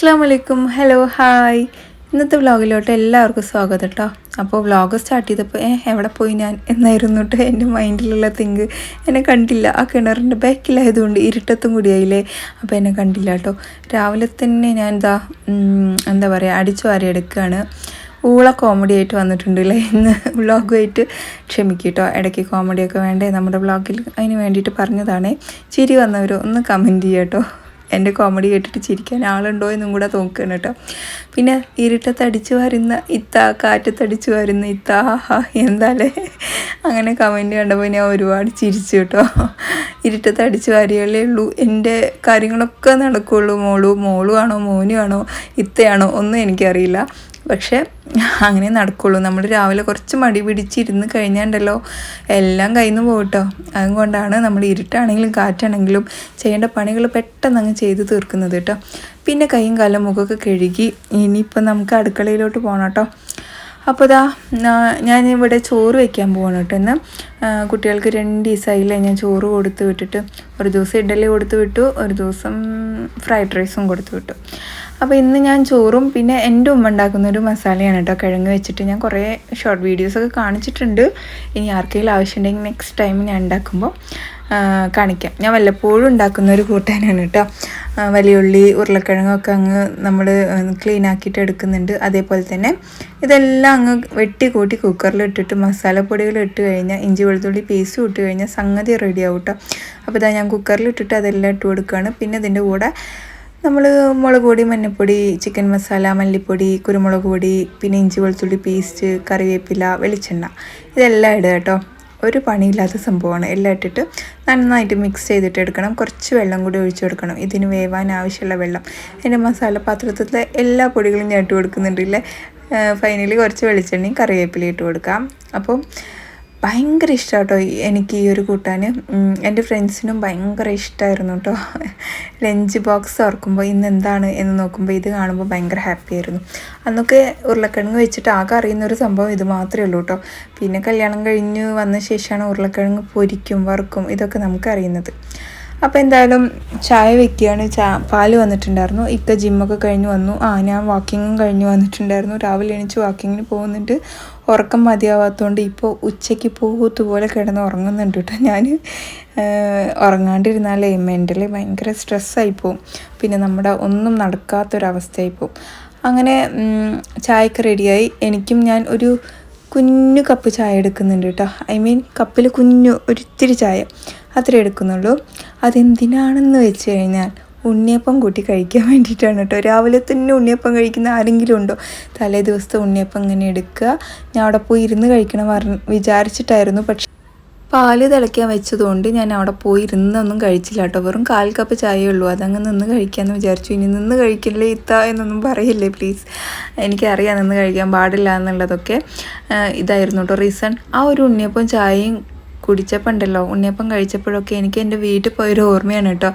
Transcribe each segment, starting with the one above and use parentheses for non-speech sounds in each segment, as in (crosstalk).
അസ്സാം വലൈക്കും hello hi ഇന്നത്തെ വ്ളോഗിലോട്ട് എല്ലാവർക്കും സ്വാഗതം കേട്ടോ അപ്പോൾ വ്ളോഗ് സ്റ്റാർട്ട് ചെയ്തപ്പോൾ ഏ എവിടെ പോയി ഞാൻ? എന്നായിരുന്നു കേട്ടോ എന്റെ മൈൻഡിലുള്ള തിങ്ക് എന്നെ കണ്ടില്ല. ആ കിണറിന്റെ ബാക്കിലായതുകൊണ്ട് ഇരുട്ടത്തും കൂടിയായില്ലേ? അപ്പോൾ എന്നെ കണ്ടില്ല കേട്ടോ രാവിലെ തന്നെ ഞാൻ എന്താ എന്താ പറയുക അടിച്ചു വാരി എടുക്കുകയാണ് ഊള കോമഡി ആയിട്ട് വന്നിട്ടുണ്ട് അല്ലേ ഇന്ന് വ്ളോഗുമായിട്ട് ക്ഷമിക്കും കേട്ടോ ഇടയ്ക്ക് കോമഡിയൊക്കെ വേണ്ടേ? നമ്മുടെ വ്ളോഗിൽ അതിന് വേണ്ടിയിട്ട് പറഞ്ഞതാണേ. ചിരി വന്നവരോ ഒന്ന് കമന്റ് ചെയ്യാം കേട്ടോ എന്റെ കോമഡി കേട്ടിട്ട് ചിരിക്കാൻ ആളുണ്ടോ എന്നും കൂടെ നോക്കുകയാണ് കേട്ടോ. പിന്നെ ഇരുട്ടത്തടിച്ചു വരുന്ന ഇത്ത കാറ്റത്തടിച്ചു വരുന്ന ഇത്ത ഹാ എന്താല്ലേ അങ്ങനെ കമന്റ് കണ്ടപ്പോൾ ഞാൻ ഒരുപാട് ചിരിച്ചു കേട്ടോ. ഇരുട്ടത്തടിച്ച് വരികളേ ഉള്ളൂ. എന്റെ കാര്യങ്ങളൊക്കെ നടക്കുകയുള്ളൂ മോളു മോളു ആണോ മോനു ആണോ ഇത്തയാണോ ഒന്നും എനിക്കറിയില്ല. പക്ഷേ അങ്ങനെ നടക്കുള്ളൂ. നമ്മൾ രാവിലെ കുറച്ച് മടി പിടിച്ചിരുന്ന് കഴിഞ്ഞാണ്ടല്ലോ എല്ലാം കയ്യിൽ നിന്ന് പോകട്ടോ. അതുകൊണ്ടാണ് നമ്മൾ ഇരുട്ടാണെങ്കിലും കാറ്റാണെങ്കിലും ചെയ്യേണ്ട പണികൾ പെട്ടെന്ന് അങ്ങ് ചെയ്ത് തീർക്കുന്നത് കേട്ടോ. പിന്നെ കൈയും കാലം മുഖമൊക്കെ കഴുകി ഇനിയിപ്പോൾ നമുക്ക് അടുക്കളയിലോട്ട് പോകണം കേട്ടോ. അപ്പോൾ ഇതാ ഞാൻ ഇവിടെ ചോറ് വയ്ക്കാൻ പോകണം കേട്ടോ എന്നാൽ കുട്ടികൾക്ക് രണ്ട് ദിവസമായില്ലേ ഞാൻ ചോറ് കൊടുത്ത് വിട്ടിട്ട്. ഒരു ദിവസം ഇഡലി കൊടുത്ത് വിട്ടു ഒരു ദിവസം ഫ്രൈഡ് റൈസും കൊടുത്ത് വിട്ടു. അപ്പോൾ ഇന്ന് ഞാൻ ചോറും പിന്നെ എന്റെ ഉമ്മ ഉണ്ടാക്കുന്ന ഒരു മസാലയാണ് കേട്ടോ. കിഴങ്ങ് വെച്ചിട്ട് ഞാൻ കുറേ ഷോർട്ട് വീഡിയോസൊക്കെ കാണിച്ചിട്ടുണ്ട്. ഇനി ആർക്കെങ്കിലും ആവശ്യമുണ്ടെങ്കിൽ നെക്സ്റ്റ് ടൈം ഞാൻ ഉണ്ടാക്കുമ്പോൾ കാണിക്കാം. ഞാൻ വല്ലപ്പോഴും ഉണ്ടാക്കുന്ന ഒരു കൂട്ടാനാണ് കേട്ടോ. വലിയുള്ളി ഉരുളക്കിഴങ്ങൊക്കെ അങ്ങ് നമ്മൾ ക്ലീൻ ആക്കിയിട്ട് എടുക്കുന്നുണ്ട്. അതേപോലെ തന്നെ ഇതെല്ലാം അങ്ങ് വെട്ടി കൂട്ടി കുക്കറിൽ ഇട്ടിട്ട് മസാലപ്പൊടികൾ ഇട്ട് കഴിഞ്ഞാൽ ഇഞ്ചി വെളുത്തുള്ളി പേസ്റ്റ് ഇട്ട് കഴിഞ്ഞാൽ സംഗതി റെഡി ആവും കേട്ടോ. അപ്പോൾ ഇതാ ഞാൻ കുക്കറിൽ ഇട്ടിട്ട് അതെല്ലാം ഇട്ട് കൊടുക്കുകയാണ് പിന്നെ ഇതിന്റെ കൂടെ നമ്മൾ മുളക് പൊടി മഞ്ഞൾപ്പൊടി ചിക്കൻ മസാല മല്ലിപ്പൊടി കുരുമുളക് പൊടി പിന്നെ ഇഞ്ചി വെളുത്തുള്ളി പേസ്റ്റ് കറിവേപ്പില വെളിച്ചെണ്ണ ഇതെല്ലാം ഇടുക കേട്ടോ. ഒരു പണിയില്ലാത്ത സംഭവമാണ്. എല്ലാം ഇട്ടിട്ട് നന്നായിട്ട് മിക്സ് ചെയ്തിട്ട് എടുക്കണം കുറച്ച് വെള്ളം കൂടി ഒഴിച്ചു കൊടുക്കണം. ഇതിന് വേവാൻ ആവശ്യമുള്ള വെള്ളം. എന്റെ മസാല പാത്രത്തിലെ എല്ലാ പൊടികളും ഞാൻ ഇട്ട് കൊടുക്കുന്നുണ്ടല്ലേ ഫൈനലി കുറച്ച് വെളിച്ചെണ്ണയും കറിവേപ്പില ഇട്ട് കൊടുക്കാം. അപ്പോൾ ഭയങ്കര ഇഷ്ടം കേട്ടോ എനിക്ക് ഈ ഒരു കൂട്ടാൻ എന്റെ ഫ്രണ്ട്സിനും ഭയങ്കര ഇഷ്ടമായിരുന്നു കേട്ടോ ലഞ്ച് ബോക്സ് ഓർക്കുമ്പോൾ ഇന്ന് എന്താണ് എന്ന് നോക്കുമ്പോൾ ഇത് കാണുമ്പോൾ ഭയങ്കര ഹാപ്പി ആയിരുന്നു. അന്നൊക്കെ ഉരുളക്കിഴങ്ങ് വെച്ചിട്ട് ആകെ അറിയുന്ന ഒരു സംഭവം ഇത് മാത്രമേ ഉള്ളൂ കേട്ടോ പിന്നെ കല്യാണം കഴിഞ്ഞ് വന്ന ശേഷമാണ് ഉരുളക്കിഴങ്ങ് പൊരിക്കും വറുക്കും ഇതൊക്കെ നമുക്കറിയുന്നത് അപ്പോൾ എന്തായാലും ചായ വെക്കുകയാണ്. ചാ പാൽ വന്നിട്ടുണ്ടായിരുന്നു. ഇക്ക ജിമ്മൊക്കെ കഴിഞ്ഞ് വന്നു. ആ ഞാൻ വാക്കിങ്ങും കഴിഞ്ഞ് വന്നിട്ടുണ്ടായിരുന്നു. രാവിലെ എണീച്ച് വാക്കിങ്ങിന് പോകുന്നുണ്ട്. ഉറക്കം മതിയാവാത്തതുകൊണ്ട് ഇപ്പോൾ ഉച്ചയ്ക്ക് പോകത്തുപോലെ കിടന്ന് ഉറങ്ങുന്നുണ്ട് കേട്ടോ ഞാൻ ഉറങ്ങാണ്ടിരുന്നാലേ മെന്റലി ഭയങ്കര സ്ട്രെസ്സായി പോവും. പിന്നെ നമ്മുടെ ഒന്നും നടക്കാത്തൊരവസ്ഥയായി പോവും. അങ്ങനെ ചായക്ക് റെഡിയായി. എനിക്കും ഞാൻ ഒരു കുഞ്ഞു കപ്പ് ചായ എടുക്കുന്നുണ്ട് കേട്ടോ. ഐ മീൻ കപ്പിൽ കുഞ്ഞു ഒരിത്തിരി ചായ. അത്രേ എടുക്കുന്നുള്ളൂ. അതെന്തിനാണെന്ന് വെച്ച് കഴിഞ്ഞാൽ ഉണ്ണിയപ്പം കൂട്ടി കഴിക്കാൻ വേണ്ടിയിട്ടാണ് കേട്ടോ. രാവിലെ തന്നെ ഉണ്ണിയപ്പം കഴിക്കുന്ന ആരെങ്കിലും ഉണ്ടോ? തലേ ദിവസത്തെ ഉണ്ണിയപ്പം ഇങ്ങനെ എടുക്കുക. ഞാൻ അവിടെ പോയി ഇരുന്ന് കഴിക്കണം പറഞ്ഞ് വിചാരിച്ചിട്ടായിരുന്നു. പക്ഷെ പാൽ തിളയ്ക്കാൻ വെച്ചതുകൊണ്ട് ഞാൻ അവിടെ പോയി ഇരുന്നൊന്നും കഴിച്ചില്ല കേട്ടോ. വെറും കാൽ കപ്പ് ചായയേ ഉള്ളൂ. അതങ്ങ് നിന്ന് കഴിക്കാമെന്ന് വിചാരിച്ചു. ഇനി നിന്ന് കഴിക്കില്ലേ ഇത്ത എന്നൊന്നും പറയില്ലേ പ്ലീസ്. എനിക്കറിയാം നിന്ന് കഴിക്കാൻ പാടില്ല എന്നുള്ളതൊക്കെ. ഇതായിരുന്നു കേട്ടോ റീസൺ. ആ ഒരു ഉണ്ണിയപ്പം ചായയും കുടിച്ചപ്പോൾ ഉണ്ടല്ലോ ഉണ്ണിയപ്പം കഴിച്ചപ്പോഴൊക്കെ എനിക്ക് എന്റെ വീട്ടിൽ പോയൊരു ഓർമ്മയാണ് കേട്ടോ.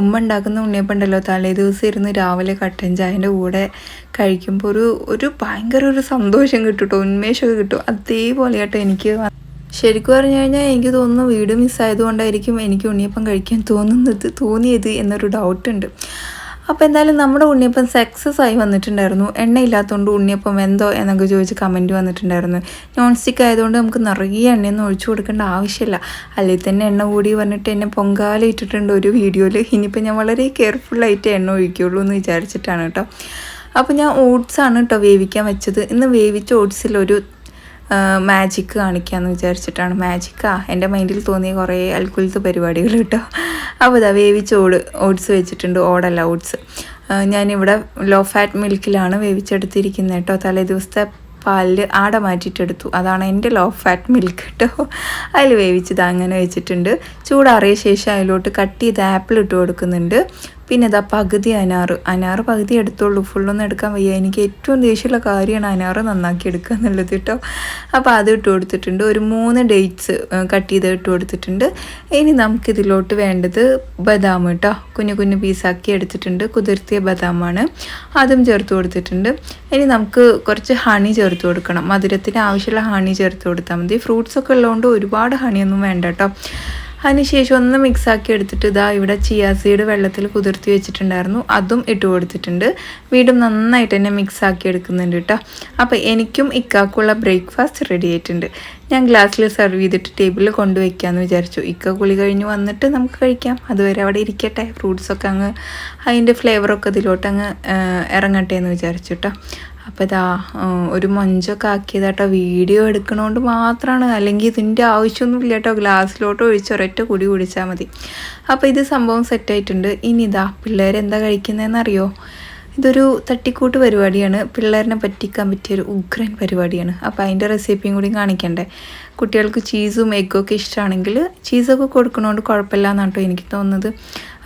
ഉമ്മ ഉണ്ടാക്കുന്ന ഉണ്ണിയപ്പം ഉണ്ടല്ലോ തലേ ദിവസം ഇരുന്ന് രാവിലെ കട്ടൻ ചായന്റെ കൂടെ കഴിക്കുമ്പോൾ ഒരു ഒരു ഭയങ്കര ഒരു സന്തോഷം കിട്ടും കേട്ടോ ഉന്മേഷമൊക്കെ കിട്ടും. അതേപോലെ കേട്ടോ എനിക്ക് ശരിക്കും പറഞ്ഞു കഴിഞ്ഞാൽ എനിക്ക് തോന്നുന്നു വീട് മിസ്സായതുകൊണ്ടായിരിക്കും എനിക്ക് ഉണ്ണിയപ്പം കഴിക്കാൻ തോന്നുന്നത് തോന്നിയത് എന്നൊരു ഡൗട്ടുണ്ട് അപ്പോൾ എന്തായാലും നമ്മുടെ ഉണ്ണിയപ്പം സക്സസ് ആയി വന്നിട്ടുണ്ടായിരുന്നു. എണ്ണ ഇല്ലാത്തതുകൊണ്ട് ഉണ്ണിയപ്പം എന്തോ എന്നൊക്കെ ചോദിച്ച് കമന്റ് വന്നിട്ടുണ്ടായിരുന്നു. നോൺ സ്റ്റിക്ക് ആയതുകൊണ്ട് നമുക്ക് നിറയെ എണ്ണയൊന്നും ഒഴിച്ചു കൊടുക്കേണ്ട ആവശ്യമില്ല. അല്ലെങ്കിൽ തന്നെ എണ്ണ കൂടി വന്നിട്ട് എന്നെ പൊങ്കാല ഇട്ടിട്ടുണ്ട് ഒരു വീഡിയോയിൽ ഇനിയിപ്പോൾ ഞാൻ വളരെ കെയർഫുള്ളായിട്ട് എണ്ണ ഒഴിക്കുള്ളൂ എന്ന് വിചാരിച്ചിട്ടാണ് കേട്ടോ. അപ്പോൾ ഞാൻ ഓട്സാണ് കേട്ടോ വേവിക്കാൻ വെച്ചത്. ഇന്ന് വേവിച്ച ഓട്സിലൊരു മാജിക്ക് കാണിക്കാമെന്ന് വിചാരിച്ചിട്ടാണ്. മാജിക്കാ എന്റെ മൈൻഡിൽ തോന്നിയ കുറേ അൽക്കുലത്ത് പരിപാടികൾ കേട്ടോ. അപ്പോൾ ഇതാ വേവിച്ച ഓട് ഓട്സ് വെച്ചിട്ടുണ്ട് ഓടല്ല ഓട്സ്. ഞാനിവിടെ ലോ ഫാറ്റ് മിൽക്കിലാണ് വേവിച്ചെടുത്തിരിക്കുന്നത് കേട്ടോ. തലേ ദിവസത്തെ പാലിൽ ആട മാറ്റിയിട്ടെടുത്തു. അതാണ് എന്റെ ലോ ഫാറ്റ് മിൽക്ക് കേട്ടോ. അതിൽ വേവിച്ചത് അങ്ങനെ വെച്ചിട്ടുണ്ട്. ചൂടാറിയ ശേഷം അതിലോട്ട് കട്ട് ചെയ്ത് ആപ്പിൾ ഇട്ട് കൊടുക്കുന്നുണ്ട്. പിന്നെ ഇതാ പകുതി അനാറ്. അനാറ് പകുതി എടുത്തോളൂ. ഫുള്ളൊന്നും എടുക്കാൻ വയ്യ. എനിക്ക് ഏറ്റവും ദേഷ്യമുള്ള കാര്യമാണ് അനാറ് നന്നാക്കി എടുക്കുക എന്നുള്ളത് കേട്ടോ. അപ്പോൾ അത് ഇട്ട് കൊടുത്തിട്ടുണ്ട്. ഒരു മൂന്ന് ഡേറ്റ്സ് കട്ട് ചെയ്ത് ഇട്ട് കൊടുത്തിട്ടുണ്ട്. ഇനി നമുക്കിതിലോട്ട് വേണ്ടത് ബദാം കേട്ടോ. കുഞ്ഞു കുഞ്ഞു പീസാക്കി എടുത്തിട്ടുണ്ട്. കുതിർത്തിയ ബദാമാണ്. അതും ചേർത്ത് കൊടുത്തിട്ടുണ്ട്. ഇനി നമുക്ക് കുറച്ച് ഹണി ചേർത്ത് കൊടുക്കണം. മധുരത്തിന് ആവശ്യമുള്ള ഹണി ചേർത്ത് കൊടുത്താൽ മതി. ഫ്രൂട്ട്സൊക്കെ ഉള്ളതുകൊണ്ട് ഒരുപാട് ഹണിയൊന്നും വേണ്ട കേട്ടോ. അതിനുശേഷം ഒന്ന് മിക്സ് ആക്കി എടുത്തിട്ട് ഇതാ ഇവിടെ ചിയാ സീഡ് വെള്ളത്തിൽ കുതിർത്തി വെച്ചിട്ടുണ്ടായിരുന്നു. അതും ഇട്ട് കൊടുത്തിട്ടുണ്ട്. വീണ്ടും നന്നായിട്ട് തന്നെ മിക്സ് ആക്കി എടുക്കുന്നുണ്ട് കേട്ടോ. അപ്പോൾ എനിക്കും ഇക്കാക്കുള്ള ബ്രേക്ക്ഫാസ്റ്റ് റെഡി ആയിട്ടുണ്ട്. ഞാൻ ഗ്ലാസ്സിൽ സെർവ് ചെയ്തിട്ട് ടേബിളിൽ കൊണ്ടുവയ്ക്കാമെന്ന് വിചാരിച്ചു. ഇക്ക കുളി കഴിഞ്ഞ് വന്നിട്ട് നമുക്ക് കഴിക്കാം. അതുവരെ അവിടെ ഇരിക്കട്ടെ. ഫ്രൂട്ട്സൊക്കെ അങ്ങ് അതിന്റെ ഫ്ലേവറൊക്കെ ഇതിലോട്ട് അങ്ങ് ഇറങ്ങട്ടെ എന്ന് വിചാരിച്ചു കേട്ടോ അപ്പോൾ ഇതാ ഒരു മൊഞ്ചൊക്കെ ആക്കിയതാട്ടോ വീഡിയോ എടുക്കണോണ്ട് മാത്രമാണ് അല്ലെങ്കിൽ ഇതിന്റെ ആവശ്യമൊന്നുമില്ല കേട്ടോ ഗ്ലാസ്സിലോട്ട് ഒഴിച്ച് ഒരൊറ്റ കുടി കുടിച്ചാൽ മതി. അപ്പോൾ ഇത് സംഭവം സെറ്റായിട്ടുണ്ട് ഇനി ഇതാ പിള്ളേരെന്താ കഴിക്കുന്നതെന്നറിയോ ഇതൊരു തട്ടിക്കൂട്ട് പരിപാടിയാണ്. പിള്ളേരിനെ പറ്റിക്കാൻ പറ്റിയൊരു ഉഗ്രൻ പരിപാടിയാണ്. അപ്പോൾ അതിന്റെ റെസിപ്പിയും കൂടി കാണിക്കണ്ടേ? കുട്ടികൾക്ക് ചീസും എഗ്ഗൊക്കെ ഇഷ്ടമാണെങ്കിൽ ചീസൊക്കെ കൊടുക്കണോണ്ട് കുഴപ്പമില്ല എന്നാണ് കേട്ടോ എനിക്ക് തോന്നുന്നത്.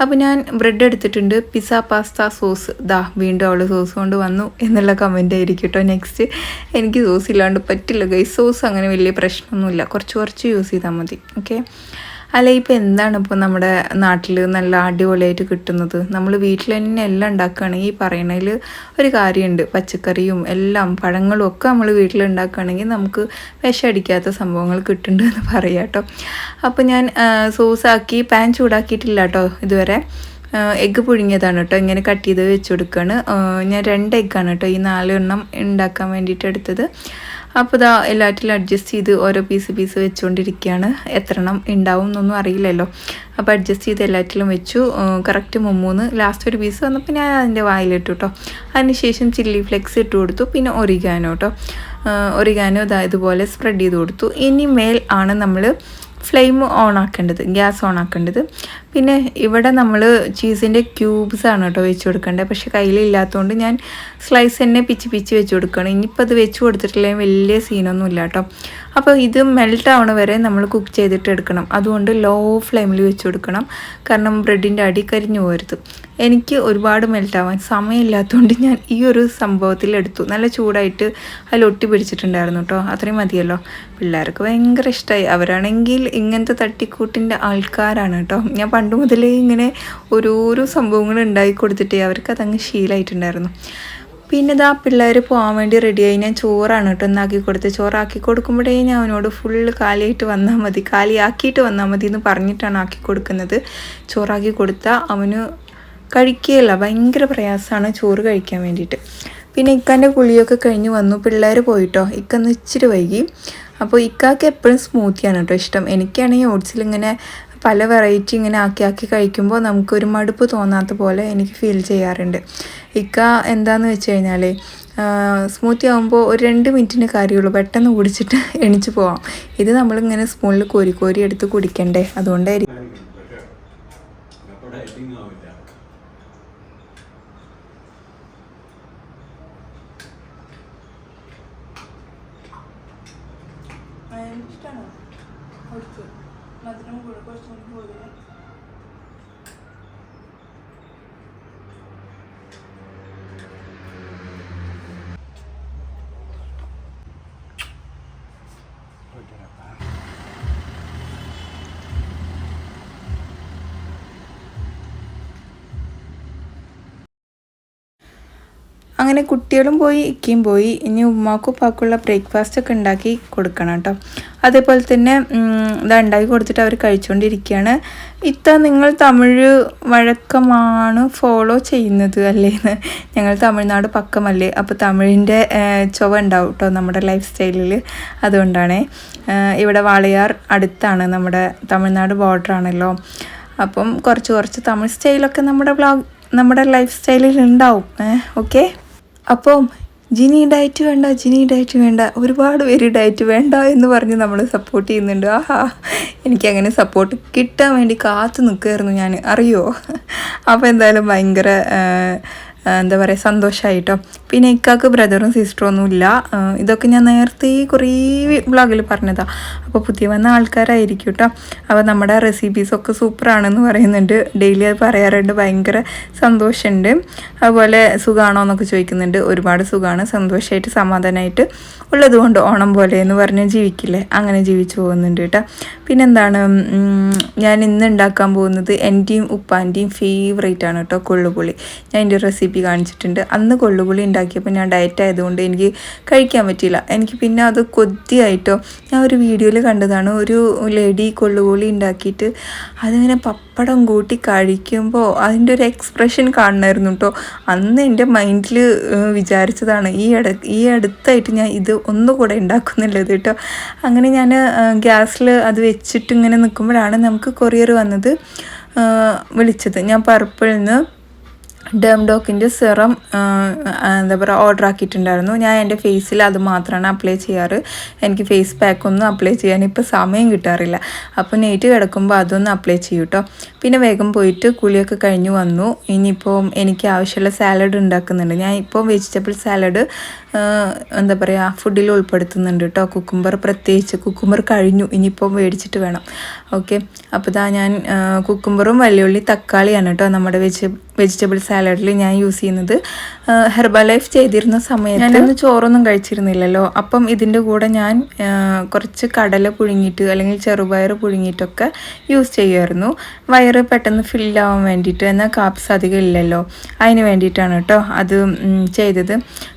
അപ്പോൾ ഞാൻ ബ്രെഡ് എടുത്തിട്ടുണ്ട്. പിസ പാസ്ത സോസ് ദാ വീണ്ടും അവൾ സോസ് കൊണ്ട് വന്നു എന്നുള്ള കമന്റ് ആയിരിക്കും കേട്ടോ നെക്സ്റ്റ് എനിക്ക് സോസ് ഇല്ലാണ്ട് പറ്റില്ല ഗൈ സോസ് അങ്ങനെ വലിയ പ്രശ്നമൊന്നുമില്ല. കുറച്ച് കുറച്ച് യൂസ് ചെയ്താൽ മതി. ഓക്കെ അല്ല ഇപ്പോൾ എന്താണ് ഇപ്പോൾ നമ്മുടെ നാട്ടിൽ നല്ല അടിപൊളിയായിട്ട് കിട്ടുന്നത്? നമ്മൾ വീട്ടിൽ തന്നെ എല്ലാം ഉണ്ടാക്കുകയാണെങ്കിൽ ഈ പറയണതിൽ ഒരു കാര്യമുണ്ട് പച്ചക്കറിയും എല്ലാം പഴങ്ങളും ഒക്കെ നമ്മൾ വീട്ടിൽ ഉണ്ടാക്കുകയാണെങ്കിൽ നമുക്ക് വിഷമടിക്കാത്ത സംഭവങ്ങൾ കിട്ടുന്നുണ്ട് എന്ന് പറയാം കേട്ടോ അപ്പോൾ ഞാൻ സോസാക്കി പാൻ ചൂടാക്കിയിട്ടില്ല കേട്ടോ ഇതുവരെ എഗ്ഗ് പുഴുങ്ങിയതാണ് കേട്ടോ ഇങ്ങനെ കട്ട് ചെയ്ത് വെച്ച് കൊടുക്കുകയാണ് ഞാൻ രണ്ട് എഗ്ഗാണ് കേട്ടോ ഈ നാലെണ്ണം ഉണ്ടാക്കാൻ വേണ്ടിയിട്ട് എടുത്തത്. അപ്പോൾ ഇതാ എല്ലാറ്റിലും അഡ്ജസ്റ്റ് ചെയ്ത് ഓരോ പീസ് പീസ് വെച്ചുകൊണ്ടിരിക്കുകയാണ് എത്ര എണ്ണം ഉണ്ടാവും എന്നൊന്നും അറിയില്ലല്ലോ. അപ്പോൾ അഡ്ജസ്റ്റ് ചെയ്ത് എല്ലാറ്റിലും വെച്ചു. കറക്റ്റ് മുമ്മൂന്ന്. ലാസ്റ്റ് ഒരു പീസ് വന്നപ്പോൾ ഞാൻ അതിന്റെ വായിലിട്ടു കേട്ടോ അതിനുശേഷം ചില്ലി ഫ്ലെക്സ് ഇട്ട് കൊടുത്തു. പിന്നെ ഒറിഗാനോ കേട്ടോ ഒറിഗാനോ ഇതാ ഇതുപോലെ സ്പ്രെഡ് ചെയ്ത് കൊടുത്തു. ഇനി മേൽ ആണ് നമ്മൾ ഫ്ലെയിം ഓൺ ആക്കേണ്ടത് ഗ്യാസ് ഓൺ ആക്കേണ്ടത് പിന്നെ ഇവിടെ നമ്മൾ ചീസിന്റെ ക്യൂബ്സ് ആണ് കേട്ടോ വെച്ച് കൊടുക്കേണ്ടത്. പക്ഷേ കയ്യിലില്ലാത്തതുകൊണ്ട് ഞാൻ സ്ലൈസ് തന്നെ പിച്ച് പിച്ച് വെച്ച് കൊടുക്കുകയാണ്. ഇനിയിപ്പോൾ അത് വെച്ച് കൊടുത്തിട്ടില്ലെങ്കിൽ വലിയ സീനൊന്നുമില്ല കേട്ടോ. അപ്പോൾ ഇത് മെൽറ്റ് ആവണ വരെ നമ്മൾ കുക്ക് ചെയ്തിട്ട് എടുക്കണം. അതുകൊണ്ട് ലോ ഫ്ലെയിമിൽ വെച്ച് കൊടുക്കണം. കാരണം ബ്രെഡിന്റെ അടി കരിഞ്ഞു പോരുത് എനിക്ക് ഒരുപാട് മെൽറ്റ് ആവാൻ സമയമില്ലാത്തതുകൊണ്ട് ഞാൻ ഈ ഒരു സംഭവത്തിൽ എടുത്തു. നല്ല ചൂടായിട്ട് അതിൽ ഒട്ടി പിടിച്ചിട്ടുണ്ടായിരുന്നു കേട്ടോ. അത്രയും മതിയല്ലോ. പിള്ളേർക്ക് ഭയങ്കര ഇഷ്ടമായി അവരാണെങ്കിൽ ഇങ്ങനത്തെ തട്ടിക്കൂട്ടിന്റെ ആൾക്കാരാണ് കേട്ടോ. ഞാൻ പണ്ട് മുതലേ ഇങ്ങനെ ഓരോരോ സംഭവങ്ങൾ ഉണ്ടാക്കി കൊടുത്തിട്ടേ അവർക്ക് അതങ്ങ് ശീലമായിട്ടുണ്ടായിരുന്നു പിന്നെ ഇതാ പിള്ളേർ പോകാൻ വേണ്ടി റെഡിയായി ഞാൻ ചോറാണ് കേട്ടോ ഒന്നാക്കി കൊടുത്ത് ചോറാക്കി കൊടുക്കുമ്പോഴേ ഞാൻ അവനോട് ഫുള്ള് കാലിയായിട്ട് വന്നാൽ മതി. കാലിയാക്കിയിട്ട് വന്നാൽ മതി എന്ന് പറഞ്ഞിട്ടാണ് ആക്കി കൊടുക്കുന്നത്. ചോറാക്കി കൊടുത്താൽ അവന് കഴിക്കുകയില്ല ഭയങ്കര പ്രയാസമാണ് ചോറ് കഴിക്കാൻ വേണ്ടിയിട്ട്. പിന്നെ ഇക്കാന്റെ കുളിയൊക്കെ കഴിഞ്ഞ് വന്നു. പിള്ളേർ പോയിട്ടോ. ഇക്കന്ന് ഇച്ചിരി വൈകി. അപ്പോൾ ഇക്കാക്ക് എപ്പോഴും സ്മൂത്തിയാണ് കേട്ടോ ഇഷ്ടം. എനിക്കാണെങ്കിൽ ഓട്സിൽ ഇങ്ങനെ പല വെറൈറ്റി ഇങ്ങനെ ആക്കി ആക്കി കഴിക്കുമ്പോൾ നമുക്കൊരു മടുപ്പ് തോന്നാത്ത പോലെ എനിക്ക് ഫീൽ ചെയ്യാറുണ്ട്. ഇക്ക എന്താന്ന് വെച്ച് കഴിഞ്ഞാൽ സ്മൂത്തി ആകുമ്പോൾ ഒരു രണ്ട് മിനിറ്റിന് കാര്യമുള്ളൂ. പെട്ടെന്ന് കുടിച്ചിട്ട് (laughs) എണിച്ചു പോവാം. ഇത് നമ്മളിങ്ങനെ സ്പൂണിൽ കോരി കോരി എടുത്ത് കുടിക്കണ്ടേ? അതുകൊണ്ടായിരിക്കും. അങ്ങനെ കുട്ടികളും പോയി ഇക്കയും പോയി. ഇനി ഉമ്മാക്കും ഉപ്പാക്കുള്ള ബ്രേക്ക്ഫാസ്റ്റ് ഒക്കെ ഉണ്ടാക്കി കൊടുക്കണം കേട്ടോ. അതേപോലെ തന്നെ ഇത് ഉണ്ടാക്കി കൊടുത്തിട്ട് അവർ കഴിച്ചുകൊണ്ടിരിക്കുകയാണ് ഇത്ത നിങ്ങൾ തമിഴ് വഴക്കമാണ് ഫോളോ ചെയ്യുന്നത് അല്ലേന്ന് ഞങ്ങൾ തമിഴ്നാട് പക്കമല്ലേ? അപ്പോൾ തമിഴിന്റെ ചുവ ഉണ്ടാവും കേട്ടോ നമ്മുടെ ലൈഫ് സ്റ്റൈലിൽ അതുകൊണ്ടാണ് ഇവിടെ വാളയാർ അടുത്താണ് നമ്മുടെ തമിഴ്നാട് ബോർഡർ ആണല്ലോ. അപ്പം കുറച്ച് കുറച്ച് തമിഴ് സ്റ്റൈലൊക്കെ നമ്മുടെ വ്ളോഗ് നമ്മുടെ ലൈഫ് സ്റ്റൈലിൽ ഉണ്ടാവും. ഓക്കെ അപ്പം ജിനി ഡയറ്റ് വേണ്ട ജിനി ഡയറ്റ് വേണ്ട ഒരുപാട് പേര് ഡയറ്റ് വേണ്ട എന്ന് പറഞ്ഞ് നമ്മൾ സപ്പോർട്ട് ചെയ്യുന്നുണ്ട്. ആഹാ എനിക്കങ്ങനെ സപ്പോർട്ട് കിട്ടാൻ വേണ്ടി കാത്തു നിൽക്കുമായിരുന്നു ഞാൻ അറിയോ? അപ്പോൾ എന്തായാലും ഭയങ്കര എന്താ പറയുക സന്തോഷമായിട്ടോ പിന്നെ ഇക്കാക്ക് ബ്രദറും സിസ്റ്ററും ഒന്നും ഇല്ല ഇതൊക്കെ ഞാൻ നേരത്തെ കുറേ വ്ളോഗിൽ പറഞ്ഞതാണ് അപ്പോൾ പുതിയ വന്ന ആൾക്കാരായിരിക്കും കേട്ടോ അപ്പോൾ നമ്മുടെ റെസിപ്പീസൊക്കെ സൂപ്പറാണെന്ന് പറയുന്നുണ്ട്. ഡെയിലി അത് പറയാറുണ്ട്. ഭയങ്കര സന്തോഷമുണ്ട്. അതുപോലെ സുഖമാണോ എന്നൊക്കെ ചോദിക്കുന്നുണ്ട്. ഒരുപാട് സുഖമാണ് സന്തോഷമായിട്ട് സമാധാനമായിട്ട് ഉള്ളതുകൊണ്ട് ഓണം പോലെ എന്ന് പറഞ്ഞ് ജീവിക്കില്ലേ? അങ്ങനെ ജീവിച്ചു പോകുന്നുണ്ട് കേട്ടോ പിന്നെന്താണ് ഞാൻ ഇന്ന് ഉണ്ടാക്കാൻ പോകുന്നത് എന്റെയും ഉപ്പാന്റെയും ഫേവറേറ്റ് ആണ് കേട്ടോ കൊള്ളുപുളി. ഞാൻ എന്റെ റെസിപ്പി റെസിപ്പി കാണിച്ചിട്ടുണ്ട്. അന്ന് കൊള്ളുപുളി ഉണ്ടാക്കിയപ്പോൾ ഞാൻ ഡയറ്റ് ആയതുകൊണ്ട് എനിക്ക് കഴിക്കാൻ പറ്റിയില്ല. എനിക്ക് പിന്നെ അത് കൊതിയായിട്ടോ. ഞാൻ ഒരു വീഡിയോയിൽ കണ്ടതാണ് ഒരു ലേഡി കൊള്ളുപുളി ഉണ്ടാക്കിയിട്ട് അതിങ്ങനെ പപ്പടം കൂട്ടി കഴിക്കുമ്പോൾ അതിന്റെ ഒരു എക്സ്പ്രഷൻ കാണണമായിരുന്നു കേട്ടോ അന്ന് എന്റെ മൈൻഡിൽ വിചാരിച്ചതാണ് ഈ ഇട ഈ അടുത്തായിട്ട് ഞാൻ ഇത് ഒന്നുകൂടെ ഉണ്ടാക്കുന്നുള്ളത് കേട്ടോ അങ്ങനെ ഞാൻ ഗ്യാസിൽ അത് വെച്ചിട്ട് ഇങ്ങനെ നിൽക്കുമ്പോഴാണ് നമുക്ക് കൊറിയർ വന്നത് വിളിച്ചത്. ഞാൻ പറപ്പിൽ നിന്ന് ഡേം ഡോക്കിന്റെ സിറം എന്താ പറയുക ഓർഡർ ആക്കിയിട്ടുണ്ടായിരുന്നു. ഞാൻ എന്റെ ഫേസിൽ അത് മാത്രമാണ് അപ്ലൈ ചെയ്യാറ്. എനിക്ക് ഫേസ് പാക്ക് ഒന്നും അപ്ലൈ ചെയ്യാൻ ഇപ്പോൾ സമയം കിട്ടാറില്ല. അപ്പോൾ നെയ്റ്റ് കിടക്കുമ്പോൾ അതൊന്ന് അപ്ലൈ ചെയ്യും കേട്ടോ പിന്നെ വേഗം പോയിട്ട് കുളിയൊക്കെ കഴിഞ്ഞ് വന്നു. ഇനിയിപ്പോൾ എനിക്ക് ആവശ്യമുള്ള സാലഡ് ഉണ്ടാക്കുന്നുണ്ട്. ഞാൻ ഇപ്പോൾ വെജിറ്റബിൾ സാലഡ് എന്താ പറയുക ഫുഡിൽ ഉൾപ്പെടുത്തുന്നുണ്ട് കേട്ടോ കുക്കുംബർ പ്രത്യേകിച്ച് കുക്കുംബർ കഴിഞ്ഞു ഇനിയിപ്പോൾ മേടിച്ചിട്ട് വേണം. ഓക്കെ അപ്പോൾ ഇതാ ഞാൻ കുക്കുംബറും വലിയുള്ളി തക്കാളിയാണ് കേട്ടോ നമ്മുടെ വെജ് വെജിറ്റബിൾ സാലഡിൽ ഞാൻ യൂസ് ചെയ്യുന്നത്. ഹെർബൽ ലൈഫ് ചെയ്തിരുന്ന സമയത്ത് ഞാനൊന്ന് ചോറൊന്നും കഴിച്ചിരുന്നില്ലല്ലോ. അപ്പം ഇതിന്റെ കൂടെ ഞാൻ കുറച്ച് കടല പുഴുങ്ങിയിട്ട് അല്ലെങ്കിൽ ചെറുപയർ പുഴുങ്ങിയിട്ടൊക്കെ യൂസ് ചെയ്യുമായിരുന്നു. വയറ് പെട്ടെന്ന് ഫില്ലാവാൻ വേണ്ടിയിട്ട് എന്നാൽ കാപ്സ് അധികം ഇല്ലല്ലോ. അതിന് വേണ്ടിയിട്ടാണ് കേട്ടോ അത് ചെയ്തത്.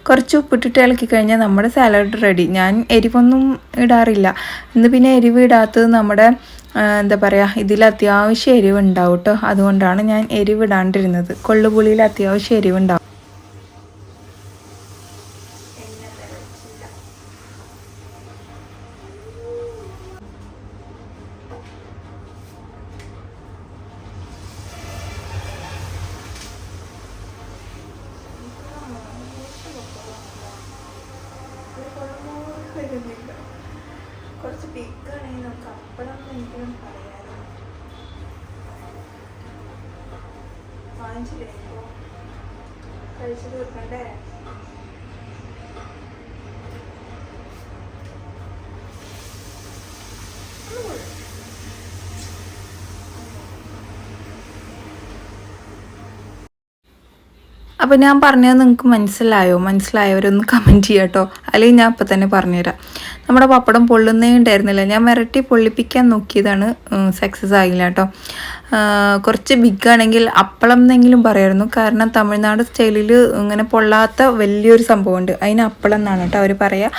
കുറച്ച് ഉപ്പിട്ടിട്ട് ഇളക്കി കഴിഞ്ഞാൽ നമ്മുടെ സാലഡ് റെഡി ഞാൻ എരിവൊന്നും ഇടാറില്ല. ഇന്ന് പിന്നെ എരിവ് ഇടാത്തത് നമ്മുടെ എന്താ പറയുക ഇതിൽ അത്യാവശ്യം എരിവ് ഉണ്ടാവും കേട്ടോ അതുകൊണ്ടാണ് ഞാൻ എരിവ് ഇടാണ്ടിരുന്നത്. കൊള്ളുപുളിയിൽ അത്യാവശ്യം എരിവ് ബിഗാണെങ്കിൽ നമുക്ക് അപ്പടം എങ്കിലും പറയാമായിരുന്നു വാങ്ങിച്ചില്ലേ? ഇപ്പോൾ കഴിച്ചു തീർക്കണ്ടേ അപ്പോൾ ഞാൻ പറഞ്ഞത് നിങ്ങൾക്ക് മനസ്സിലായോ? മനസ്സിലായവരൊന്ന് കമന്റ് ചെയ്യാട്ടോ അല്ലെങ്കിൽ ഞാൻ അപ്പം തന്നെ പറഞ്ഞുതരാം. നമ്മുടെ പപ്പടം പൊള്ളുന്നേ ഉണ്ടായിരുന്നില്ല. ഞാൻ വരട്ടി പൊള്ളിപ്പിക്കാൻ നോക്കിയതാണ് സക്സസ് ആയില്ല കേട്ടോ കുറച്ച് ബിഗ് ആണെങ്കിൽ അപ്പളം എന്നെങ്കിലും പറയായിരുന്നു. കാരണം തമിഴ്നാട് സ്റ്റൈലിൽ ഇങ്ങനെ പൊള്ളാത്ത വലിയൊരു സംഭവമുണ്ട്. അതിന് അപ്പളം എന്നാണ് കേട്ടോ അവർ പറയുക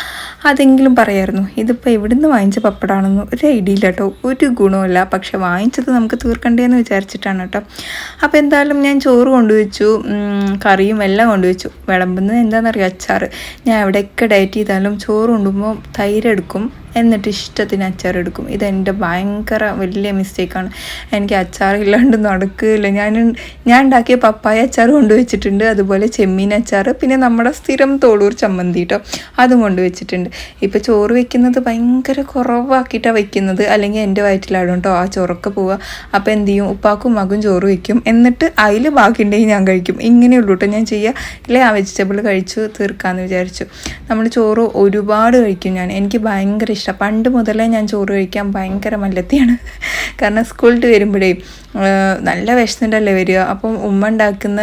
അതെങ്കിലും പറയായിരുന്നു. ഇതിപ്പോൾ എവിടുന്ന് വാങ്ങിച്ച പപ്പടാണെന്ന് ഒരു ഐഡിയ ഇല്ല കേട്ടോ. ഒരു ഗുണമില്ല പക്ഷെ വാങ്ങിച്ചത് നമുക്ക് തീർക്കണ്ടേന്ന് വിചാരിച്ചിട്ടാണ് കേട്ടോ. അപ്പോൾ എന്തായാലും ഞാൻ ചോറ് കൊണ്ടുവച്ചു. കറിയും എല്ലാം കൊണ്ടുവച്ചു. വിളമ്പുന്നത് എന്താണെന്നറിയാം അച്ചാർ ഞാൻ എവിടെയൊക്കെ ഡയറ്റ് ചെയ്താലും ചോറ് കൊണ്ടുപോകുമ്പോൾ തൈര് എടുക്കും. എന്നിട്ട് ഇഷ്ടത്തിന് അച്ചാർ എടുക്കും. ഇതെന്റെ ഭയങ്കര വലിയ മിസ്റ്റേക്കാണ് എനിക്ക് അച്ചാർ ഇല്ലാണ്ട് നടക്കുകയില്ല. ഞാൻ ഞാൻ ഉണ്ടാക്കിയ പപ്പായ അച്ചാർ കൊണ്ടുവച്ചിട്ടുണ്ട് അതുപോലെ ചെമ്മീൻ അച്ചാർ പിന്നെ നമ്മുടെ സ്ഥിരം തോളൂർ ചമ്മന്തി കേട്ടോ അതും കൊണ്ടുവച്ചിട്ടുണ്ട് ഇപ്പോൾ ചോറ് വെക്കുന്നത് ഭയങ്കര കുറവാക്കിയിട്ടാണ് വെക്കുന്നത്. അല്ലെങ്കിൽ എന്റെ വയറ്റിലാടും കേട്ടോ ആ ചോറൊക്കെ പോവുക അപ്പോൾ എന്ത് ചെയ്യും? ഉപ്പാക്കും മകും ചോറ് വയ്ക്കും എന്നിട്ട് അതിൽ ബാക്കിയുണ്ടെങ്കിൽ ഞാൻ കഴിക്കും. ഇങ്ങനെയുള്ളൂ കേട്ടോ ഞാൻ ചെയ്യുക ഇല്ലേ ആ വെജിറ്റബിൾ കഴിച്ചു തീർക്കാമെന്ന് വിചാരിച്ചു. നമ്മൾ ചോറ് ഒരുപാട് കഴിക്കും ഞാൻ. എനിക്ക് ഭയങ്കര ഇഷ്ടം. പണ്ട് മുതലേ ഞാൻ ചോറ് കഴിക്കാൻ ഭയങ്കര മല്ലത്തിയാണ്. കാരണം സ്കൂളിൽ വരുമ്പോഴേ നല്ല വിശന്നിട്ടല്ലേ വരിക. അപ്പം ഉമ്മ ഉണ്ടാക്കുന്ന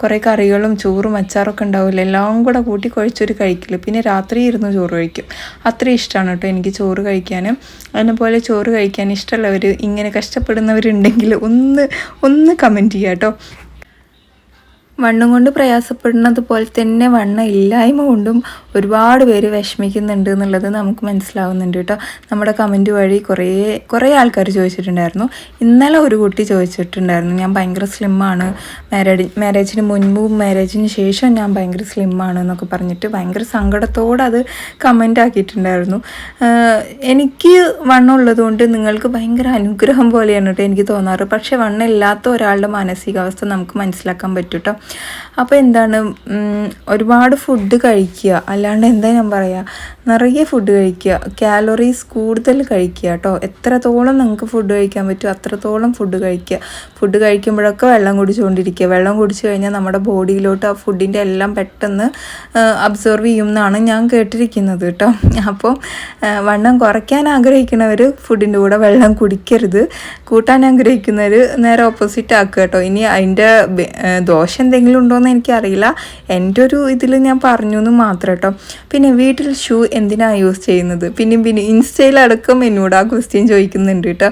കുറേ കറികളും ചോറും അച്ചാറൊക്കെ ഉണ്ടാവില്ല? എല്ലാം കൂടെ കൂട്ടി കുഴച്ചൊരു കഴിക്കില്ല പിന്നെ രാത്രി ഇരുന്ന് ചോറ് കഴിക്കും. അത്രയും ഇഷ്ടമാണ് കേട്ടോ എനിക്ക് ചോറ് കഴിക്കാൻ. അതുപോലെ ചോറ് കഴിക്കാൻ ഇഷ്ടമുള്ളവർ ഇങ്ങനെ കഷ്ടപ്പെടുന്നവരുണ്ടെങ്കിൽ ഒന്ന് ഒന്ന് കമന്റ് ചെയ്യാം കേട്ടോ. വണ്ണം കൊണ്ട് പ്രയാസപ്പെടുന്നത് പോലെ തന്നെ വണ്ണ ഇല്ലായ്മ കൊണ്ടും ഒരുപാട് പേര് വിഷമിക്കുന്നുണ്ട് എന്നുള്ളത് നമുക്ക് മനസ്സിലാവുന്നുണ്ട് കേട്ടോ. നമ്മുടെ കമന്റ് വഴി കുറേ കുറേ ആൾക്കാർ ചോദിച്ചിട്ടുണ്ടായിരുന്നു. ഇന്നലെ ഒരു കുട്ടി ചോദിച്ചിട്ടുണ്ടായിരുന്നു ഞാൻ ഭയങ്കര സ്ലിമ്മാണ് മാരേജ് മാരേജിന് മുൻപും മാരേജിന് ശേഷവും ഞാൻ ഭയങ്കര സ്ലിമ്മാണ് എന്നൊക്കെ പറഞ്ഞിട്ട് ഭയങ്കര സങ്കടത്തോടെ അത് കമന്റ് ആക്കിയിട്ടുണ്ടായിരുന്നു. എനിക്ക് വണ്ണം ഉള്ളതുകൊണ്ട് നിങ്ങൾക്ക് ഭയങ്കര അനുഗ്രഹം പോലെയാണ് കേട്ടോ എനിക്ക് തോന്നാറ്. പക്ഷേ വണ്ണം ഇല്ലാത്ത ഒരാളുടെ മാനസികാവസ്ഥ നമുക്ക് മനസ്സിലാക്കാൻ പറ്റും കേട്ടോ. അപ്പോൾ എന്താണ് ഒരുപാട് ഫുഡ് കഴിക്കുക. അല്ലാണ്ട് എന്താ ഞാൻ പറയുക നിറയെ ഫുഡ് കഴിക്കുക. കാലറീസ് കൂടുതൽ കഴിക്കുക കേട്ടോ. എത്രത്തോളം നിങ്ങൾക്ക് ഫുഡ് കഴിക്കാൻ പറ്റും അത്രത്തോളം ഫുഡ് കഴിക്കുക. ഫുഡ് കഴിക്കുമ്പോഴൊക്കെ വെള്ളം കുടിച്ചുകൊണ്ടിരിക്കുക. വെള്ളം കുടിച്ചു കഴിഞ്ഞാൽ നമ്മുടെ ബോഡിയിലോട്ട് ആ ഫുഡിന്റെ എല്ലാം പെട്ടെന്ന് അബ്സോർവ് ചെയ്യും എന്നാണ് ഞാൻ കേട്ടിരിക്കുന്നത് കേട്ടോ. അപ്പോൾ വണ്ണം കുറയ്ക്കാൻ ആഗ്രഹിക്കുന്നവർ ഫുഡിന്റെ കൂടെ വെള്ളം കുടിക്കരുത്. കൂട്ടാൻ ആഗ്രഹിക്കുന്നവർ നേരെ ഓപ്പോസിറ്റ് ആക്കുക കേട്ടോ. ഇനി അതിന്റെ ദോഷം ആ, ദോഷം ഉണ്ടോ എന്ന് എനിക്കറിയില്ല. എന്റെ ഒരു ഇതിൽ ഞാൻ പറഞ്ഞു എന്ന് മാത്രം കേട്ടോ പിന്നെ വീട്ടിൽ ഷൂ എന്തിനാണ് യൂസ് ചെയ്യുന്നത്? പിന്നെ പിന്നെ ഇൻസ്റ്റയിലടക്കം എന്നോട് ആ ക്വസ്റ്റ്യൻ ചോദിക്കുന്നുണ്ട് കേട്ടോ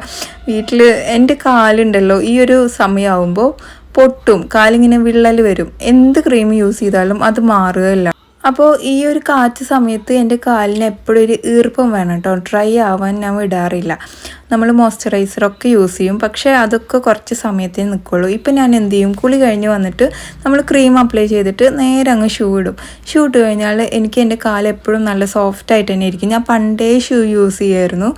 വീട്ടിൽ എന്റെ കാലുണ്ടല്ലോ ഈ ഒരു സമയമാകുമ്പോൾ പൊട്ടും കാലിങ്ങനെ വിള്ളൽ വരും. എന്ത് ക്രീം യൂസ് ചെയ്താലും അത് മാറുകയില്ല. അപ്പോൾ ഈ ഒരു കാറ്റ് സമയത്ത് എന്റെ കാലിന് എപ്പോഴും ഒരു ഈർപ്പം വേണം കേട്ടോ. ഡ്രൈ ആവാൻ ഞാൻ വിടാറില്ല. നമ്മൾ മോയ്സ്ചറൈസറൊക്കെ യൂസ് ചെയ്യും. പക്ഷേ അതൊക്കെ കുറച്ച് സമയത്തേ നിൽക്കുള്ളൂ. ഇപ്പം ഞാൻ എന്ത് ചെയ്യും? കുളി കഴിഞ്ഞ് വന്നിട്ട് നമ്മൾ ക്രീം അപ്ലൈ ചെയ്തിട്ട് നേരെ അങ്ങ് ഷൂ ഇടും. ഷൂ ഇട്ട് കഴിഞ്ഞാൽ എനിക്ക് എന്റെ കാൽ എപ്പോഴും നല്ല സോഫ്റ്റ് ആയിട്ട് തന്നെ ഇരിക്കും. ഞാൻ പണ്ടേ ഷൂ യൂസ് ചെയ്യുമായിരുന്നു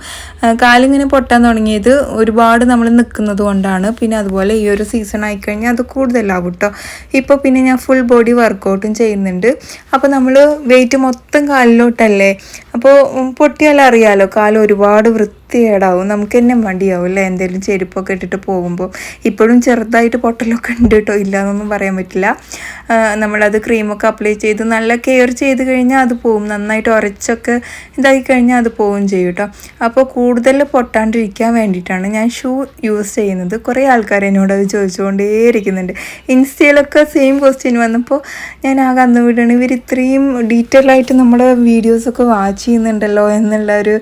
കാലിങ്ങനെ പൊട്ടാൻ തുടങ്ങിയത് ഒരുപാട് നമ്മൾ നിൽക്കുന്നത് കൊണ്ടാണ്. പിന്നെ അതുപോലെ ഈ ഒരു സീസൺ ആയിക്കഴിഞ്ഞാൽ അത് കൂടുതലാവും കേട്ടോ. ഇപ്പോൾ പിന്നെ ഞാൻ ഫുൾ ബോഡി വർക്കൗട്ടും ചെയ്യുന്നുണ്ട്. അപ്പോൾ നമ്മൾ വെയിറ്റ് മൊത്തം കാലിലോട്ടല്ലേ? അപ്പോൾ പൊട്ടിയാൽ അറിയാലോ കാലം ഒരുപാട് വൃത്തികേടാവും. നമുക്ക് തന്നെ മടിയാവും അല്ലേ? എന്തെങ്കിലും ചെരുപ്പൊക്കെ ഇട്ടിട്ട് പോകുമ്പോൾ ഇപ്പോഴും ചെറുതായിട്ട് പൊട്ടലൊക്കെ ഉണ്ട് കേട്ടോ ഇല്ല എന്നൊന്നും പറയാൻ പറ്റില്ല. നമ്മളത് ക്രീമൊക്കെ അപ്ലൈ ചെയ്ത് നല്ല കെയർ ചെയ്ത് കഴിഞ്ഞാൽ അത് പോവും. നന്നായിട്ട് ഉരച്ചൊക്കെ ഇതായി കഴിഞ്ഞാൽ അത് പോവും ചെയ്യും കേട്ടോ അപ്പോൾ കൂടുതൽ പൊട്ടാണ്ടിരിക്കാൻ വേണ്ടിയിട്ടാണ് ഞാൻ ഷൂ യൂസ് ചെയ്യുന്നത്. കുറേ ആൾക്കാർ എന്നോട് അത് ചോദിച്ചുകൊണ്ടേയിരിക്കുന്നുണ്ട്. ഇൻസ്റ്റയിലൊക്കെ സെയിം ക്വസ്റ്റ്യൻ വന്നപ്പോൾ ഞാൻ ആകെ അന്ന് വീടാണ്. ഇവർ ഇത്രയും ഡീറ്റെയിൽ ആയിട്ട് നമ്മുടെ വീഡിയോസൊക്കെ വാച്ച് ചെയ്യുന്നുണ്ടല്ലോ എന്നുള്ള ഒരു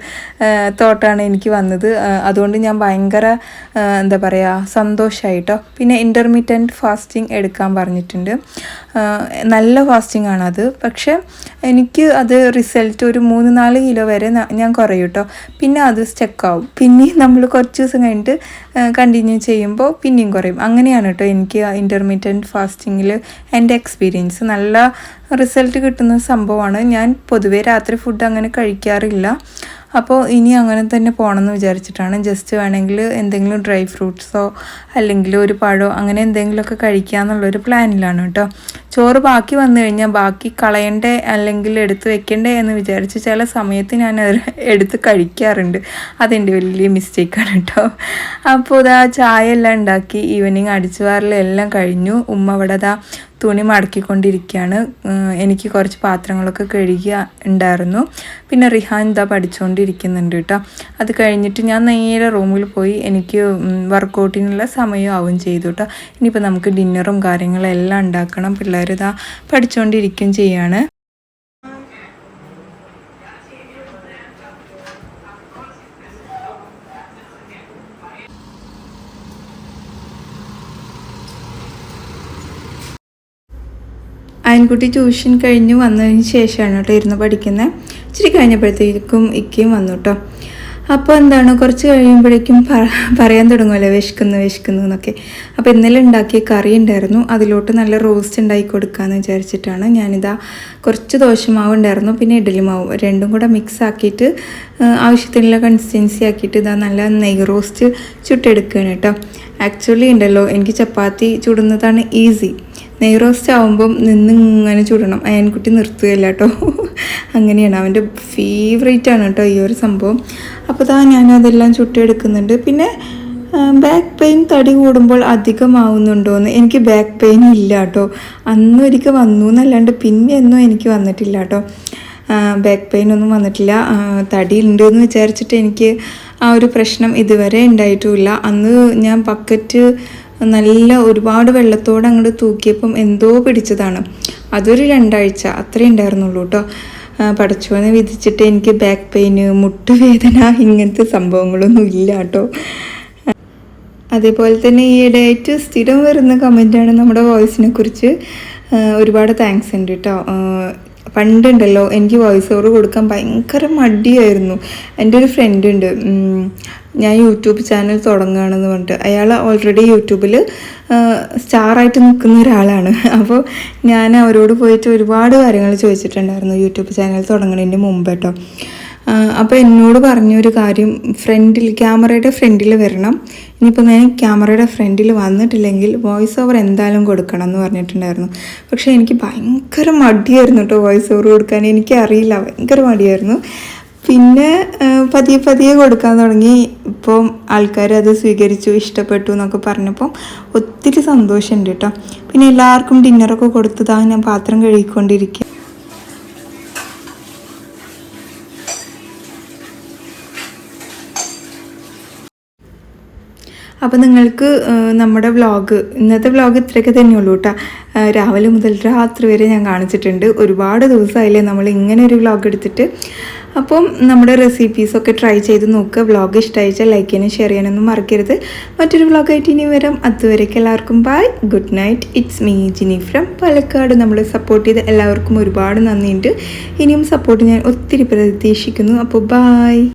തോട്ടാണ് എനിക്ക് വന്നത്. അതുകൊണ്ട് ഞാൻ ഭയങ്കര എന്താ പറയുക സന്തോഷമായിട്ടോ പിന്നെ ഇന്റർമീഡിയന്റ് ഫാസ്റ്റിംഗ് എടുക്കാൻ പറഞ്ഞിട്ടുണ്ട്. നല്ല ഫാസ്റ്റിംഗ് ആണ് അത് പക്ഷേ എനിക്ക് അത് റിസൾട്ട് ഒരു മൂന്ന് നാല് കിലോ വരെ ഞാൻ കുറയും കേട്ടോ പിന്നെ അത് സ്റ്റക്കാവും പിന്നെ നമ്മൾ കുറച്ച് ദിവസം കഴിഞ്ഞിട്ട് കണ്ടിന്യൂ ചെയ്യുമ്പോൾ പിന്നെയും കുറയും. അങ്ങനെയാണ് കേട്ടോ എനിക്ക് ഇന്റർമീഡിയന്റ് ഫാസ്റ്റിങ്ങിൽ എന്റെ എക്സ്പീരിയൻസ് നല്ല റിസൾട്ട് കിട്ടുന്ന സംഭവമാണ്. ഞാൻ പൊതുവേ രാത്രി ഫുഡ് അങ്ങനെ കഴിക്കാറില്ല. അപ്പോൾ ഇനി അങ്ങനെ തന്നെ പോകണമെന്ന് വിചാരിച്ചിട്ടാണ്. ജസ്റ്റ് വേണമെങ്കിൽ എന്തെങ്കിലും ഡ്രൈ ഫ്രൂട്ട്സോ അല്ലെങ്കിൽ ഒരു പഴമോ അങ്ങനെ എന്തെങ്കിലുമൊക്കെ കഴിക്കുക എന്നുള്ളൊരു പ്ലാനിലാണ് കേട്ടോ. ചോറ് ബാക്കി വന്നു കഴിഞ്ഞാൽ ബാക്കി കളയണ്ടേ അല്ലെങ്കിൽ എടുത്ത് വെക്കണ്ടേ എന്ന് വിചാരിച്ച് ചില സമയത്ത് ഞാൻ എടുത്ത് കഴിക്കാറുണ്ട്. അതെന്റെ വലിയ മിസ്റ്റേക്കാണ് കേട്ടോ. അപ്പോൾ ഇതാ ചായ എല്ലാം ഉണ്ടാക്കി ഈവനിങ് അടിച്ചു വാരലെല്ലാം കഴിഞ്ഞു. ഉമ്മ അവിടെ ദാ തുണി മടക്കിക്കൊണ്ടിരിക്കുകയാണ്. എനിക്ക് കുറച്ച് പാത്രങ്ങളൊക്കെ കഴുകിയ ഉണ്ടായിരുന്നു. പിന്നെ റിഹാൻ ഇതാ പഠിച്ചുകൊണ്ടിരിക്കുന്നുണ്ട് കേട്ടോ. അത് കഴിഞ്ഞിട്ട് ഞാൻ നേരെ റൂമിൽ പോയി എനിക്ക് വർക്കൗട്ടിനുള്ള സമയമാവും ചെയ്തു കേട്ടോ. ഇനിയിപ്പോൾ നമുക്ക് ഡിന്നറും കാര്യങ്ങളും എല്ലാം ഉണ്ടാക്കണം. പിള്ളേർ ഇതാ പഠിച്ചുകൊണ്ടിരിക്കുകയും ചെയ്യാണ്. അയൻകുട്ടി ട്യൂഷൻ കഴിഞ്ഞ് വന്നതിന് ശേഷമാണ് കേട്ടോ ഇരുന്ന് പഠിക്കുന്നത് ഇച്ചിരി കഴിഞ്ഞപ്പോഴത്തേക്കും ഇക്കയും വന്നു കേട്ടോ അപ്പോൾ എന്താണ് കുറച്ച് കഴിയുമ്പോഴേക്കും പറയാൻ തുടങ്ങുമല്ലോ വിശക്കുന്നു വിശക്കുന്നു എന്നൊക്കെ. അപ്പോൾ ഇന്നലെ ഉണ്ടാക്കിയ കറി ഉണ്ടായിരുന്നു. അതിലോട്ട് നല്ല റോസ്റ്റ് ഉണ്ടാക്കി കൊടുക്കാമെന്ന് വിചാരിച്ചിട്ടാണ് ഞാനിതാ കുറച്ച് ദോശമാവ് ഉണ്ടായിരുന്നു പിന്നെ ഇഡലി മാവ്. രണ്ടും കൂടെ മിക്സ് ആക്കിയിട്ട് ആവശ്യത്തിനുള്ള കൺസിസ്റ്റൻസി ആക്കിയിട്ട് ഇതാ നല്ല നെയ് റോസ്റ്റ് ചുട്ടെടുക്കുകയാണ് കേട്ടോ ആക്ച്വലി ഉണ്ടല്ലോ എനിക്ക് ചപ്പാത്തി ചുടുന്നതാണ് ഈസി നെയ് റോസ്റ്റ് നിന്ന് ഇങ്ങനെ ചുടണം അയൻകുട്ടി നിർത്തുകയല്ല കേട്ടോ. അങ്ങനെയാണ്. അവന്റെ ഫേവറേറ്റ് ആണ് കേട്ടോ ഈ ഒരു സംഭവം. അപ്പോൾ താ ഞാൻ അതെല്ലാം ചുട്ടെടുക്കുന്നുണ്ട്. പിന്നെ ബാക്ക് പെയിൻ തടി കൂടുമ്പോൾ അധികമാവുന്നുണ്ടോയെന്ന് എനിക്ക് ബാക്ക് പെയിൻ ഇല്ല കേട്ടോ. അന്നും ഒരിക്കൽ വന്നു എന്നല്ലാണ്ട് പിന്നെ ഒന്നും എനിക്ക് വന്നിട്ടില്ല കേട്ടോ. ബാക്ക് പെയിൻ ഒന്നും വന്നിട്ടില്ല. തടി ഉണ്ട് എന്ന് വിചാരിച്ചിട്ട് എനിക്ക് ആ ഒരു പ്രശ്നം ഇതുവരെ ഉണ്ടായിട്ടുമില്ല അന്ന് ഞാൻ ബക്കറ്റ് നല്ല ഒരുപാട് വെള്ളത്തോടെ അങ്ങോട്ട് തൂക്കിയപ്പം എന്തോ പിടിച്ചതാണ്. അതൊരു രണ്ടാഴ്ച അത്രേ ഉണ്ടായിരുന്നുള്ളൂ കേട്ടോ പഠിച്ചുവെന്ന് വിധിച്ചിട്ട് എനിക്ക് ബാക്ക് പെയിന് മുട്ടുവേദന ഇങ്ങനത്തെ സംഭവങ്ങളൊന്നും ഇല്ല കേട്ടോ അതേപോലെ തന്നെ ഈ ഇടയായിട്ട് സ്ഥിരം വരുന്ന കമന്റാണ് നമ്മുടെ വോയിസിനെ കുറിച്ച് ഒരുപാട് താങ്ക്സ് ഉണ്ട് കേട്ടോ പണ്ടുണ്ടല്ലോ എനിക്ക് വോയിസ് ഓവർ കൊടുക്കാൻ ഭയങ്കര മടിയായിരുന്നു. എന്റെ ഒരു ഫ്രണ്ട് ഉണ്ട്. ഞാൻ യൂട്യൂബ് ചാനൽ തുടങ്ങുകയാണെന്ന് പറഞ്ഞിട്ട്. അയാൾ ഓൾറെഡി യൂട്യൂബിൽ സ്റ്റാറായിട്ട് നിൽക്കുന്ന ഒരാളാണ്. (laughs) അപ്പോൾ ഞാൻ അവരോട് പോയിട്ട് ഒരുപാട് കാര്യങ്ങൾ ചോദിച്ചിട്ടുണ്ടായിരുന്നു യൂട്യൂബ് ചാനൽ തുടങ്ങുന്നതിന്റെ മുമ്പ് കേട്ടോ. അപ്പോൾ എന്നോട് പറഞ്ഞൊരു കാര്യം ഫ്രണ്ടിൽ ക്യാമറയുടെ ഫ്രണ്ടിൽ വരണം. ഇനിയിപ്പോൾ ഞാൻ ക്യാമറയുടെ ഫ്രണ്ടിൽ വന്നിട്ടില്ലെങ്കിൽ വോയിസ് ഓവർ എന്തായാലും കൊടുക്കണം എന്ന് പറഞ്ഞിട്ടുണ്ടായിരുന്നു. പക്ഷേ എനിക്ക് ഭയങ്കര മടിയായിരുന്നു കേട്ടോ വോയിസ് ഓവർ കൊടുക്കാൻ. എനിക്കറിയില്ല ഭയങ്കര മടിയായിരുന്നു. പിന്നെ പതിയെ പതിയെ കൊടുക്കാൻ തുടങ്ങി. ഇപ്പം ആൾക്കാർ അത് സ്വീകരിച്ചു ഇഷ്ടപ്പെട്ടു എന്നൊക്കെ പറഞ്ഞപ്പോൾ ഒത്തിരി സന്തോഷമുണ്ട് കേട്ടോ പിന്നെ എല്ലാവർക്കും ഡിന്നറൊക്കെ കൊടുത്തതാണ് ഞാൻ പാത്രം കഴുകിക്കൊണ്ടിരിക്കുക അപ്പോൾ നിങ്ങൾക്ക് നമ്മുടെ വ്ളോഗ് ഇന്നത്തെ വ്ളോഗ് ഇത്രയൊക്കെ തന്നെയുള്ളൂ കേട്ടോ രാവിലെ മുതൽ രാത്രി വരെ ഞാൻ കാണിച്ചിട്ടുണ്ട്. ഒരുപാട് ദിവസമായില്ലേ നമ്മൾ ഇങ്ങനെ ഒരു വ്ളോഗ് എടുത്തിട്ട്. അപ്പം നമ്മുടെ റെസിപ്പീസൊക്കെ ട്രൈ ചെയ്ത് നോക്കുക. വ്ളോഗ് ഇഷ്ടമായിച്ചാൽ ലൈക്ക് ചെയ്യാനും ഷെയർ ചെയ്യാനൊന്നും മറക്കരുത്. മറ്റൊരു വ്ളോഗായിട്ട് ഇനി വരാം. അതുവരേക്ക് എല്ലാവർക്കും bye good night it's me Jini from Palakkad. നമ്മളെ സപ്പോർട്ട് ചെയ്ത് എല്ലാവർക്കും ഒരുപാട് നന്ദിയുണ്ട്. ഇനിയും സപ്പോർട്ട് ഞാൻ ഒത്തിരി പ്രതീക്ഷിക്കുന്നു. അപ്പോൾ ബൈ